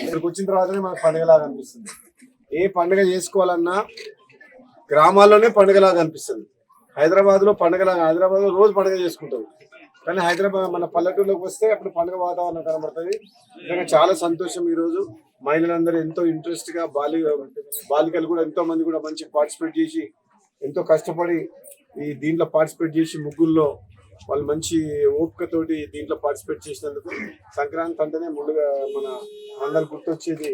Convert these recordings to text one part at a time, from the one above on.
ఇక్కడికి వచ్చిన తర్వాతనే మనకు పండుగలాగా అనిపిస్తుంది. ఏ పండుగ చేసుకోవాలన్నా గ్రామాల్లోనే పండుగలాగా అనిపిస్తుంది. హైదరాబాద్లో పండుగలాగా హైదరాబాద్లో రోజు పండుగ చేసుకుంటాం. కానీ హైదరాబాద్ మన పల్లెటూరులోకి వస్తే అప్పుడు పండుగ వాతావరణం కనబడుతుంది. నిజంగా చాలా సంతోషం ఈ రోజు మహిళలందరూ ఎంతో ఇంట్రెస్ట్గా బాలి బాలికలు కూడా ఎంతో మంది కూడా మంచి పార్టిసిపేట్ చేసి ఎంతో కష్టపడి ఈ దీంట్లో పార్టిసిపేట్ చేసి ముగ్గుల్లో వాళ్ళు మంచి ఓపికతోటి దీంట్లో పార్టిసిపేట్ చేసినందుకు సంక్రాంతి అంటేనే ముందుగా మన అందరు గుర్తొచ్చేది.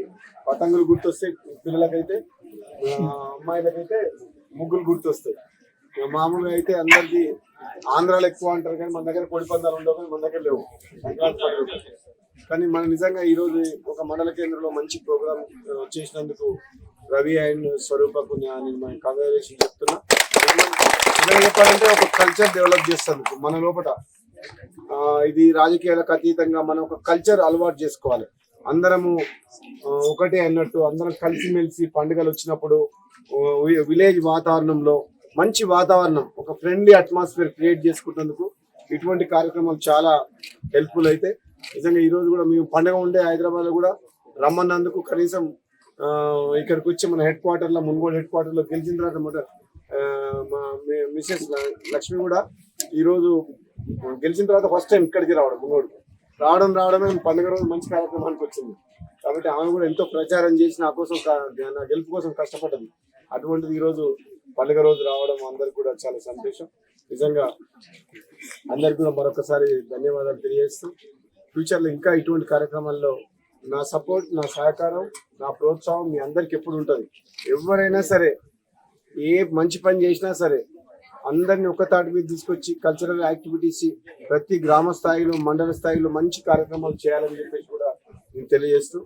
పతంగులు గుర్తొస్తే పిల్లలకైతే అమ్మాయిలకైతే ముగ్గులు గుర్తొస్తాయి. మామూలుగా అయితే అందరికి ఆంధ్రాలో ఎక్కువ అంటారు కానీ మన దగ్గర కోడి పందాలు ఉండవు కానీ మన దగ్గర లేవు. సంక్రాంతి పండుగ. కానీ మనం నిజంగా ఈ రోజు ఒక మండల కేంద్రంలో మంచి ప్రోగ్రామ్ చేసినందుకు రవి అండ్ స్వరూపకు నేను మన కంగ్రాచులేషన్ చెప్తున్నా. చెప్పాలంటే ఒక కల్చర్ డెవలప్ చేస్తుంది మన లోపల ఇది రాజకీయాలకు అతీతంగా మనం ఒక కల్చర్ అలవాటు చేసుకోవాలి. అందరము ఒకటే అన్నట్టు అందరం కలిసిమెలిసి పండుగలు వచ్చినప్పుడు విలేజ్ వాతావరణంలో మంచి వాతావరణం ఒక ఫ్రెండ్లీ అట్మాస్ఫియర్ క్రియేట్ చేసుకున్నందుకు ఇటువంటి కార్యక్రమాలు చాలా హెల్ప్ఫుల్ అయితే నిజంగా ఈరోజు కూడా మేము పండుగ ఉండే హైదరాబాద్లో కూడా రమ్మన్నందుకు కనీసం ఇక్కడికి వచ్చి మన హెడ్ క్వార్టర్లో మున్గోడు హెడ్ క్వార్టర్లో గెలిచిన తర్వాత మా మీ- మిసెస్ లక్ష్మి కూడా ఈరోజు గెలిచిన తర్వాత ఫస్ట్ టైం ఇక్కడికి రావడం మున్గోడు రావడం రావడమే పండుగ రోజు మంచి కార్యక్రమానికి వచ్చింది కాబట్టి ఆమె కూడా ఎంతో ప్రచారం చేసి నా కోసం నా గెలుపు కోసం కష్టపడ్డది. అటువంటిది ఈరోజు పండుగ రోజు రావడం అందరికి కూడా చాలా సంతోషం. నిజంగా అందరికి కూడా మరొకసారి ధన్యవాదాలు తెలియజేస్తూ ఫ్యూచర్లో ఇంకా ఇటువంటి కార్యక్రమాల్లో నా సపోర్ట్ నా సహకారం నా ప్రోత్సాహం మీ అందరికి ఎప్పుడు ఉంటుంది. ఎవరైనా సరే ఏ మంచి పని చేసినా సరే అందరిని ఒక తాటి మీద తీసుకొచ్చి కల్చరల్ యాక్టివిటీస్ ప్రతి గ్రామ స్థాయిలో మండల స్థాయిలో మంచి కార్యక్రమాలు చేయాలని చెప్పేసి కూడా నేను తెలియజేస్తూ